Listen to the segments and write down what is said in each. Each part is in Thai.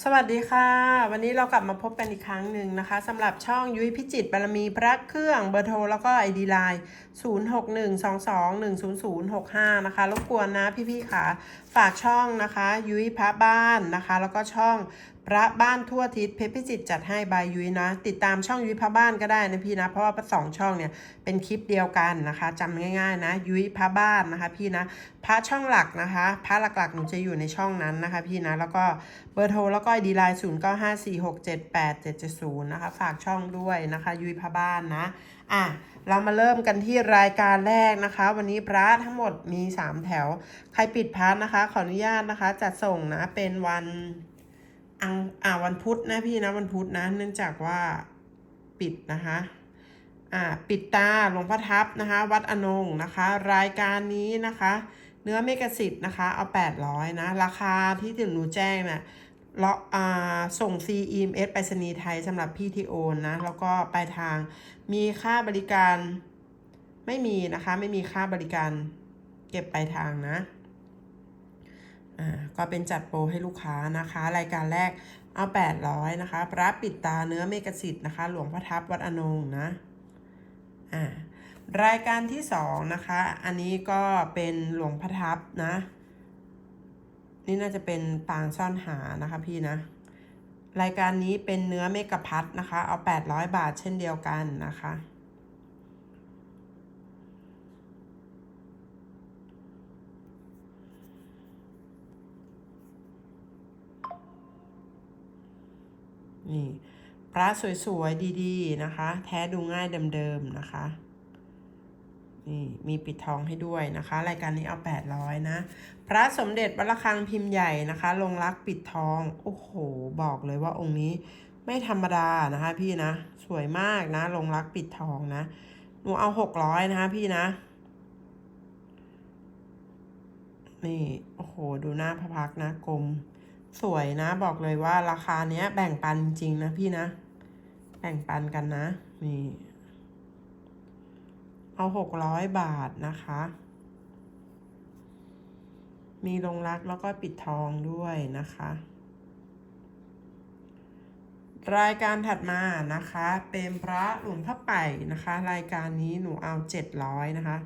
สวัสดีค่ะ วันนี้เรากลับมาพบกันอีกครั้งหนึ่งนะคะสำหรับช่องยุ้ยพิจิตบารมีพระเครื่องเบอร์โทรแล้วก็ไอดีไลน์0612210065 นะคะรบกวนนะพี่ๆค่ะ ฝากช่องนะคะ ยุ้ยพระบ้านนะคะ แล้วก็ช่อง พระบ้านทั่วทิศเพชรพิจิตจัดให้บายยุ้ยนะ ติดตามช่องยุ้ยพระบ้านก็ได้นะพี่นะ เพราะว่าสองช่องเนี่ยเป็นคลิปเดียวกันนะคะจำง่ายๆ นะ ยุ้ยพระบ้านนะคะ พี่นะพระช่องหลักนะคะพระหลักๆหนูจะอยู่ในช่องนั้นนะคะ พี่นะแล้วก็เบอร์โทรแล้วก็ดีไลน์0 9 5 4 6 7 8 7 7 0นย์นะคะ ฝากช่องด้วยนะคะ ยุ้ยพระบ้านนะอะเรามาเริ่มกันที่รายการแรกนะคะ วันนี้พระทั้งหมดมี3แถว ใครปิดพระนะคะ ขออนุญาตนะคะจัดส่งนะเป็นวัน อังอ่าวันพุธนะพี่นะวันพุธนะเนื่องจากว่าปิดนะคะอ่าปิดตาหลวงพ่อทับนะคะ วัดอนงนะคะ รายการนี้นะคะ เนื้อเมกสิทธิ์นะคะ เอา 800 นะ ราคาที่ถึงหนูแจ้งเนะ่ยเลาะอ่าส่ง CEMS ไปรษณีย์ไทยสำหรับพี่ที่โอนนะ แล้วก็ปลายทางมีค่าบริการไม่มีนะคะ ไม่มีค่าบริการเก็บปลายทางนะ อ่าก็เป็นจัดโปรให้ลูกค้านะคะ รายการแรกเอา 800 นะคะพระปิดตาเนื้อเมกสิทธิ์นะคะ หลวงพ่อทับวัดอนงนะอ่ารายการที่สองนะคะ อันนี้ก็เป็นหลวงพ่อทับนะ นี่น่าจะเป็นปางซ่อนหานะคะพี่นะ รายการนี้เป็นเนื้อเมกะพัดนะคะ เอา 800 บาทเช่นเดียวกันนะคะ นี่ พระสวยๆ ดีๆ นะคะ แท้ดูง่ายเดิมๆ นะคะ นี่มีปิดทองให้ด้วยนะคะ รายการนี้เอา 800 นะ พระสมเด็จวัดระฆังพิมพ์ใหญ่นะคะ ลงรักปิดทอง โอ้โห บอกเลยว่าองค์นี้ไม่ธรรมดานะคะพี่นะ สวยมากนะ ลงรักปิดทองนะ หนูเอา 600 นะคะพี่นะนี่ โอ้โห ดูหน้าพระพักนะกลม สวยนะ บอกเลยว่าราคาเนี้ย แบ่งปันจริงๆนะพี่นะ แบ่งปันกันนะ นี่ เอาหกร้อยบาทนะคะ มีลงรักแล้วก็ปิดทองด้วยนะคะ รายการถัดมานะคะ เป็นพระหลวงพ่อไป่นะคะ รายการนี้หนูเอาเจ็ดร้อยนะคะ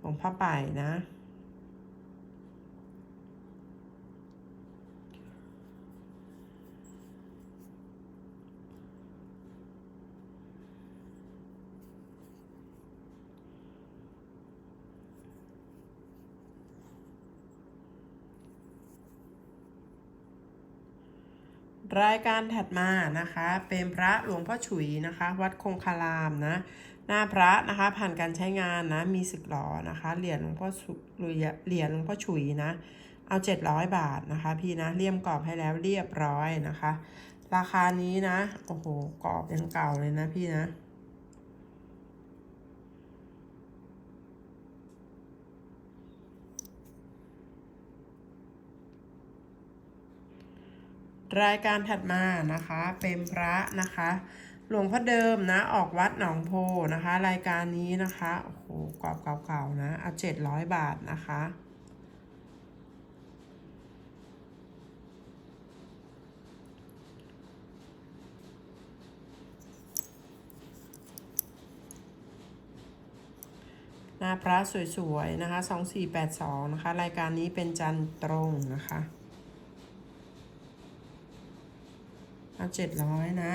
หลวงพ่อไป่นะ รายการถัดมานะคะ เป็นพระหลวงพ่อฉุยนะคะ วัดคงคารามนะ หน้าพระนะคะผ่านการใช้งานนะ มีสึกหลอนะคะ เหรียญหลวงพ่อฉุเหรียญหลวงพ่อฉุยนะ เอาเจ็ดร้อยบาทนะคะ พี่นะเลี่ยมกรอบให้แล้วเรียบร้อยนะคะ ราคานี้นะ โอ้โหกรอบยังเก่าเลยนะพี่นะ รายการถัดมานะคะ เป็นพระนะคะ หลวงพ่อเดิมนะ ออกวัดหนองโพนะคะ รายการนี้นะคะโอ้โหกรอบเก่าๆนะเอาเจ็ดร้อยบาทนะคะหน้าพระสวยๆนะคะ 2482 นะคะ รายการนี้เป็นจันทร์ตรงนะคะ เอาเจ็ดร้อยนะ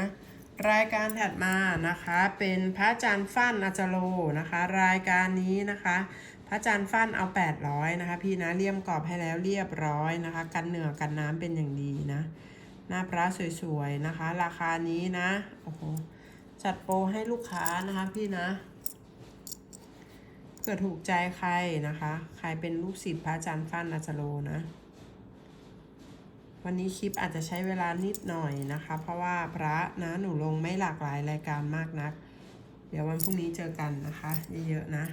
รายการถัดมานะคะเป็นพระจันทร์ฟั่นอาจารโลนะคะ รายการนี้นะคะ พระจันทร์ฟั่นเอา 800นะคะพี่นะเลี่ยมกรอบให้แล้วเรียบร้อยนะคะ กันเหนือกันน้ำเป็นอย่างดีนะ หน้าพระสวยๆนะคะ ราคานี้นะโอ้โหจัดโปรให้ลูกค้านะคะพี่นะเผื่อถูกใจใครนะคะ ใครเป็นลูกศิษย์พระจันทร์ฟั่นอาจารโลนะ วันนี้คลิปอาจจะใช้เวลานิดหน่อยนะคะ เพราะว่าพระนะหนูลงไม่หลากหลายรายการมากนัก เดี๋ยววันพรุ่งนี้เจอกันนะคะเยอะๆนะ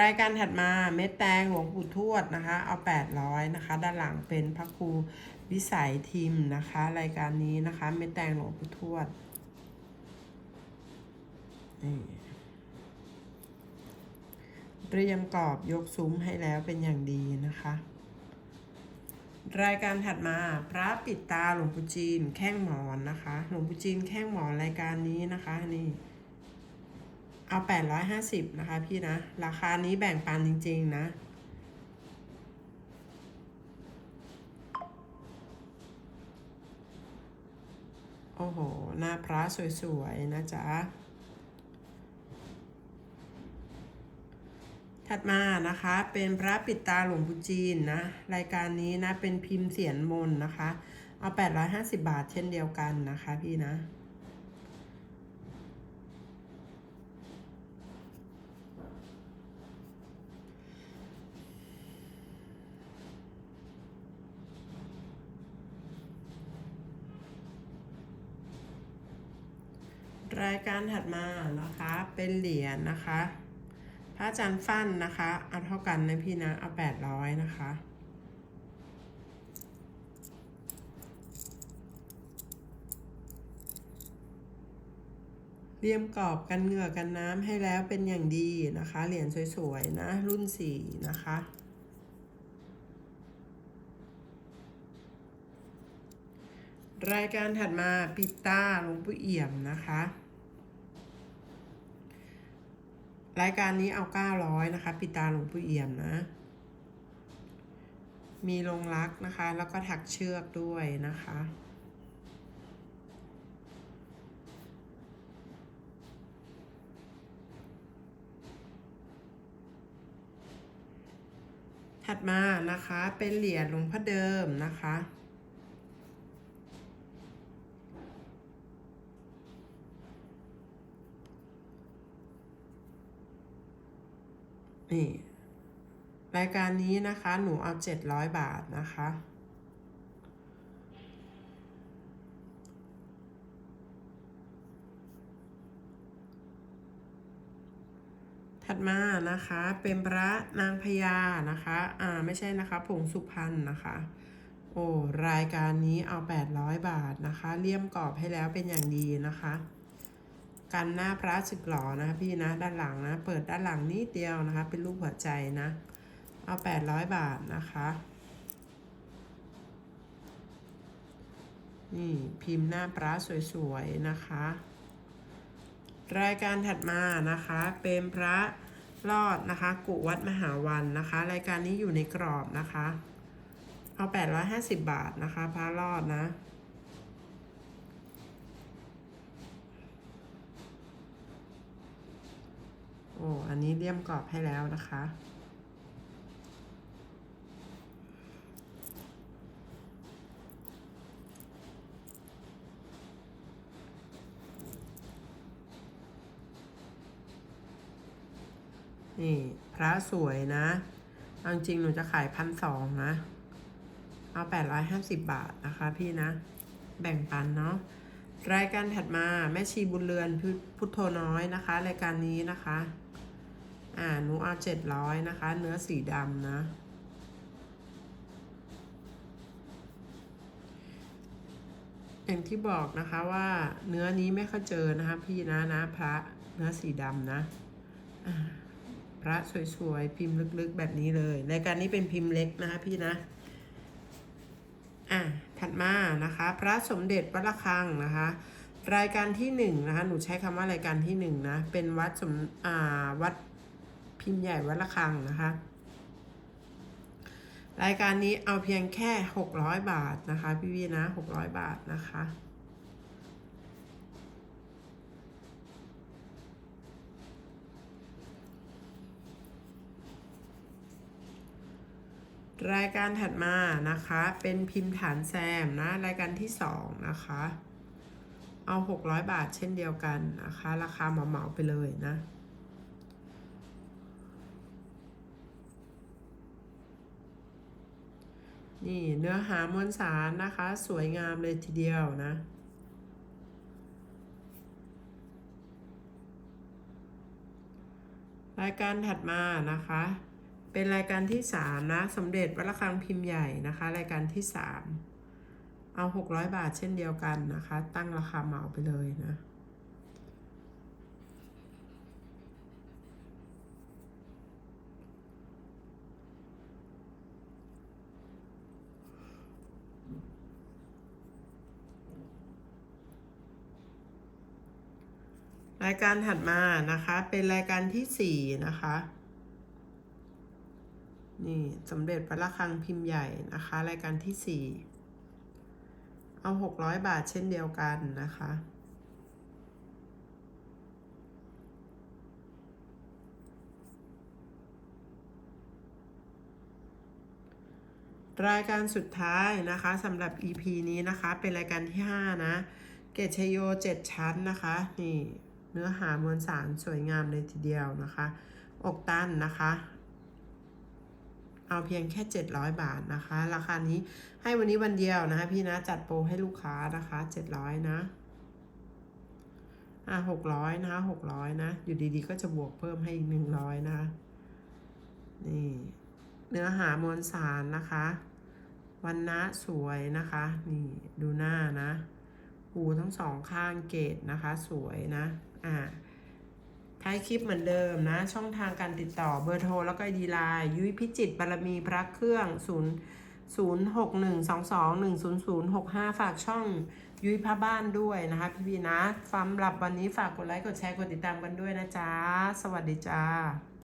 รายการถัดมาเม็ดแตงหลวงปู่ทวดนะคะ เอา 800นะคะ ด้านหลังเป็นพระครูวิสัยทิมนะคะ รายการนี้นะคะ เม็ดแตงหลวงปู่ทวดนี่เตรียมกรอบยกซุ้มให้แล้วเป็นอย่างดีนะคะ รายการถัดมาพระปิดตาหลวงปู่จีนแข้งหมอนนะคะ หลวงปู่จีนแข้งหมอนรายการนี้นะคะนี่เอาแปดร้อยห้าสิบนะคะพี่นะ ราคานี้แบ่งปันจริง ๆ นะโอ้โห หน้าพระสวย ๆ นะจ๊ะ ถัดมานะคะเป็นพระปิดตาหลวงปู่จีนนะรายการนี้นะเป็นพิมพ์เสียนมน์นะคะเอา 850 บาทเช่นเดียวกันนะคะพี่นะรายการถัดมานะคะเป็นเหรียญนะคะ พระอาจารย์ฟั่นนะคะ เอาเท่ากันนะพี่นะ เอา800นะคะ เรียมกรอบกันเหงื่อกันน้ำให้แล้วเป็นอย่างดีนะคะ เหรียญสวยๆนะ รุ่นสี่นะคะรายการถัดมาปิดตาหลวงปู่เอี่ยมนะคะ รายการนี้เอา900นะคะ ปิดตาหลวงปู่เอี่ยมนะ มีลงรักนะคะ แล้วก็ถักเชือกด้วยนะคะถัดมานะคะเป็นเหรียญหลวงพ่อเดิมนะคะ นี่รายการนี้นะคะหนูเอา700บาทนะคะ ถัดมานะคะเป็นพระนางพญานะคะอ่าไม่ใช่นะคะผงสุพรรณนะคะโอ้รายการนี้เอา 800 บาทนะคะเลี่ยมกรอบให้แล้วเป็นอย่างดีนะคะ กันหน้าพระสึกหล่อนะพี่นะด้านหลังนะ เปิดด้านหลังนิดเดียวนะคะ เป็นรูปหัวใจนะ เอา800บาทนะคะนี่พิมพ์หน้าพระสวยๆนะคะ รายการถัดมานะคะเป็นพระรอดนะคะ กุวัดมหาวันนะคะ รายการนี้อยู่ในกรอบนะคะ เอา 850 บาทนะคะ พระรอดนะ โอ้อันนี้เลี่ยมกรอบให้แล้วนะคะ นี่พระสวยนะเอาจริงหนูจะขายพันสองนะ เอาแปดร้อยห้าสิบบาทนะคะพี่นะ แบ่งปันเนาะรายการถัดมาแม่ชีบุญเรือนพุพุทโธน้อยนะคะ รายการนี้นะคะ อ่าหนูเอาเจ็ดร้อยนะคะ เนื้อสีดำนะอย่างที่บอกนะคะว่าเนื้อนี้ไม่ค่อยเจอนะคะพี่นะนะพระเนื้อสีดำนะพระสวยๆ พิมพ์ลึกๆแบบนี้เลยรายการนี้เป็นพิมพ์เล็กนะคะพี่นะอะถัดมานะคะ พระสมเด็จวัดระฆังนะคะ รายการที่หนึ่งนะคะหนูใช้คำว่ารายการที่หนึ่งนะเป็นวัดสมอ่าวัด พิมพ์ใหญ่วัดระฆังนะคะ รายการนี้เอาเพียงแค่หกร้อยบาทนะคะ พี่วีนะหกร้อยบาทนะคะรายการถัดมานะคะ เป็นพิมพ์ฐานแซมนะ รายการที่สองนะคะ เอาหกร้อยบาทเช่นเดียวกันนะคะ ราคาเหมาๆไปเลยนะ นี่เนื้อหามวลสารนะคะ สวยงามเลยทีเดียวนะ รายการถัดมานะคะ เป็นรายการที่สามนะสมเด็จวัดระฆังพิมพ์ใหญ่นะคะ รายการที่สามเอาหกร้อยบาทเช่นเดียวกันนะคะ ตั้งราคาเหมาไปเลยนะ รายการถัดมานะคะ เป็นรายการที่สี่นะคะ นี่สมเด็จพระระฆังพิมพ์ใหญ่นะคะ รายการที่สี่เอาหกร้อยบาทเช่นเดียวกันนะคะรายการสุดท้ายนะคะสำหรับ EP นี้นะคะ เป็นรายการที่ 5 นะ เกตชโย 7 ชั้นนะคะ นี่ เนื้อหามวลสารสวยงามเลยทีเดียวนะคะ อกตันนะคะ เอาเพียงแค่ 700 บาทนะคะ ราคานี้ให้วันนี้วันเดียวนะคะพี่นะจัดโปรให้ลูกค้านะคะ 700 นะอะ600นะคะ600นะ อยู่ดีๆ ก็จะบวกเพิ่มให้อีก100นะคะนี่เนื้อหามวลสารนะคะ วันนะสวยนะคะ นี่ดูหน้านะ หูทั้งสองข้างเกตนะคะ สวยนะ อ่าท้ายคลิปเหมือนเดิมนะ ช่องทางการติดต่อเบอร์โทรแล้วก็ดีไลน์ยุ้ยพิจิตบารมีพระเครื่อง0 0 6 1 2 2 1 0 0 6 5ฝากช่องยุ้ยพระบ้านด้วยนะคะพี่พีนะสำหรับวันนี้ฝากกดไลค์กดแชร์กดติดตามกันด้วยนะจ๊ะ สวัสดีจ้า